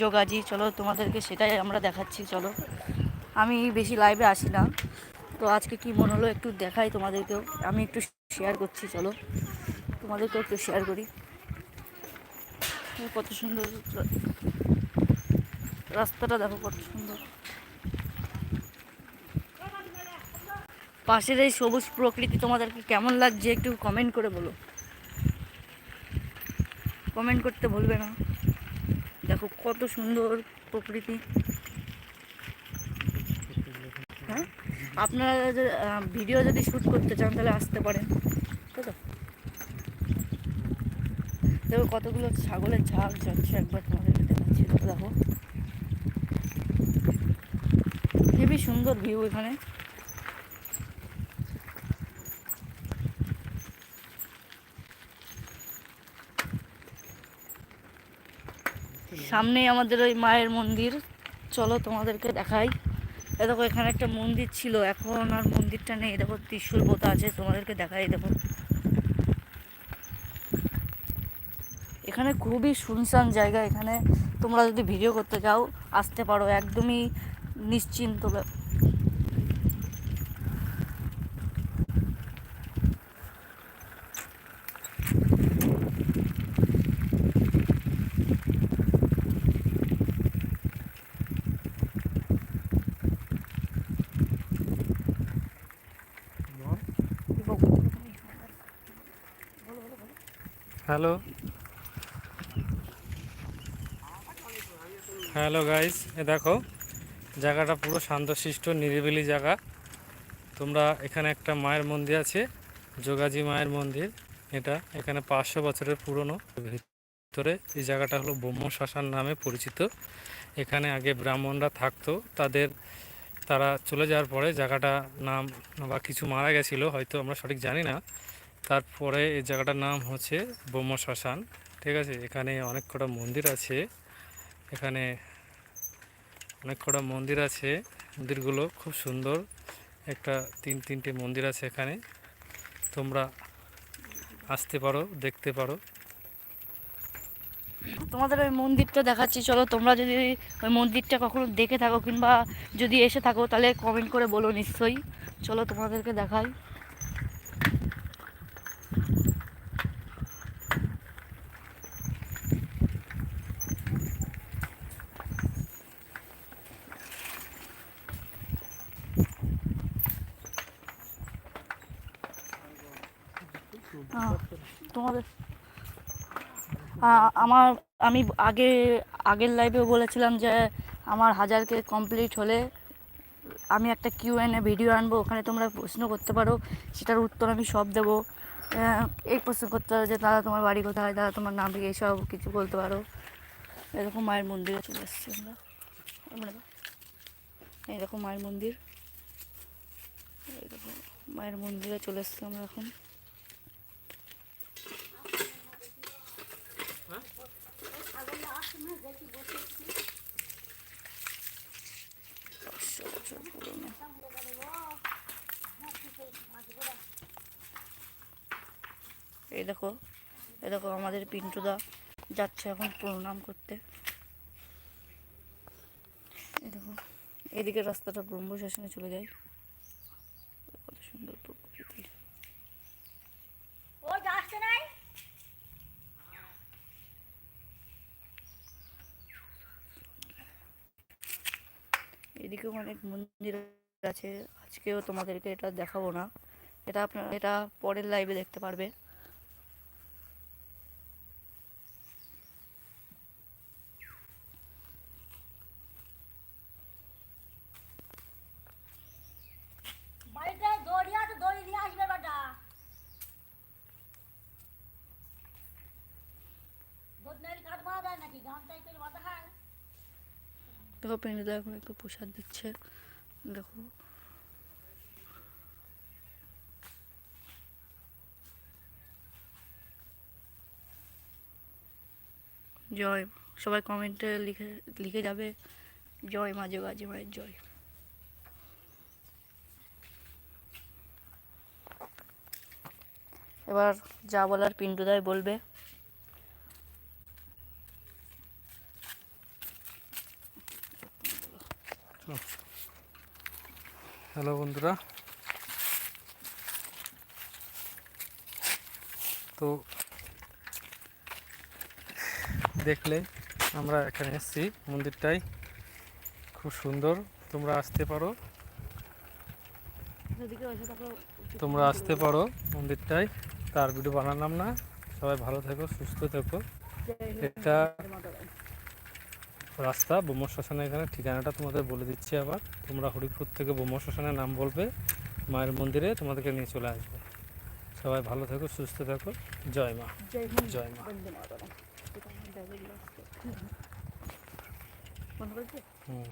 যোগাজি চলো তোমাদেরকে সেটাই আমরা দেখাচ্ছি, চলো। আমি বেশি লাইভে আসি না, তো আজকে কি মনে হলো একটু দেখাই তোমাদেরকেও, আমি একটু শেয়ার করছি, চলো। তোমাদেরকেও একটু শেয়ার করি। কত সুন্দর রাস্তাটা, দেখো কত সুন্দর। পাশের এই সবুজ প্রকৃতি তোমাদেরকে কেমন লাগছে একটু কমেন্ট করে বলো। কমেন্ট করতে ভুলবে না। দেখো কত সুন্দর প্রকৃতি। হ্যাঁ? আপনারা ভিডিও যদি শ্যুট করতে চান, তাহলে আসতে পারেন। দেখো কতগুলো ছাগলের ঝাঁক যাচ্ছে একবার তোমাদেরকে দেখাচ্ছি। দেখো। হেবি সুন্দর ভিউ এখানে। সামনেই আমাদের ওই মায়ের মন্দির। চলো তোমাদেরকে দেখাই। দেখো, এখানে একটা মন্দির ছিল, এখন আর মন্দিরটা নেই। দেখো, ত্রিশুল বোতা আছে, তোমাদেরকে দেখাই দেখো। এখানে খুবই শুনশান জায়গা, এখানে তোমরা যদি ভিডিও করতে চাও আসতে পারো। একদমই নিশ্চিন্ত হ্যালো। হ্যালো গাইস এ দেখো, জায়গাটা পুরো শান্তশিষ্ট, নিরিবিলি জায়গা। তোমরা এখানে একটা মায়ের মন্দির আছে, যোগাজি মায়ের মন্দির। এটা এখানে পাঁচশো বছরের পুরনো। ভিতরে এই জায়গাটা হলো ব্রহ্ম শ্মশান নামে পরিচিত। এখানে আগে ব্রাহ্মণরা থাকতো, তাদের, তারা চলে যাওয়ার পরে জায়গাটা নাম বা কিছু মারা গেছিল, হয়তো আমরা সঠিক জানি না। তারপরে এই জায়গাটার নাম হচ্ছে ব্রহ্ম শ্মশান ঠিক আছে? এখানে অনেক কটা মন্দির আছে। এখানে অনেক কটা মন্দির আছে। মন্দিরগুলো খুব সুন্দর। একটা তিন, তিনটে মন্দির আছে এখানে। তোমরা আসতে পারো, দেখতে পারো। তোমাদের ওই মন্দিরটা দেখাচ্ছি। চলো, তোমরা যদি ওই মন্দিরটা কখনো দেখে থাকো কিংবা যদি এসে থাকো, তাহলে কমেন্ট করে বলো নিশ্চয়ই। চলো, তোমাদেরকে দেখাই। তোমাদের আমার, আমি আগে, আগের লাইভেও বলেছিলাম যে আমার হাজারকে কমপ্লিট হলে আমি একটা কিউ এন ভিডিও আনব, ওখানে তোমরা প্রশ্ন করতে পারো, সেটার উত্তর আমি সব দেবো। এই প্রশ্ন করতে পারো যে দাদা তোমার বাড়ি কোথায় দাদা তোমার নাম কি এইসব কিছু বলতে পারো। এরকম মায়ের মন্দিরে চলে এসেছি আমরা। এরকম মায়ের মন্দির। এরকম মায়ের মন্দিরে চলে এসেছি আমরা এখন পাঁচশো বছর পুরনো এই দেখো এই দেখো আমাদের পিন্টুদা যাচ্ছে এখন প্রণাম করতে। এই দেখো, এদিকে রাস্তাটা ব্রহ্ম শাসনে চলে যায়। কত সুন্দর প্রকৃতি এদিকেও অনেক মন্দির আছে। আজকেও তোমাদেরকে এটা দেখাবো না। এটা আপনারা, এটা পরের লাইভে দেখতে পারবে। দেখো পেন্ডুদা এখন একটু প্রসাদ দিচ্ছে। দেখো। জয়, সবাই কমেন্টে লিখে লিখে যাবে। জয় মা যোগাজি মায়ের জয়। এবার যা বলার পিন্টুদাই বলবে। হ্যালো বন্ধুরা। তো দেখলে আমরা এখানে এসেছি, মন্দিরটাই খুব সুন্দর, তোমরা আসতে পারো। তোমরা আসতে পারো মন্দিরটায় তার ভিডিও বানালাম না। সবাই ভালো থেকো, সুস্থ থেকো। এটা রাস্তা বোম শ্মশানে এখানে ঠিকানাটা তোমাদের বলে দিচ্ছি আবার। তোমরা হরিপুর থেকে বোম শ্মশানের নাম বলবে মায়ের মন্দিরে তোমাদেরকে নিয়ে চলে আসবে। সবাই ভালো থাকো সুস্থ থাকো। জয় মা। জয় মা। হুম।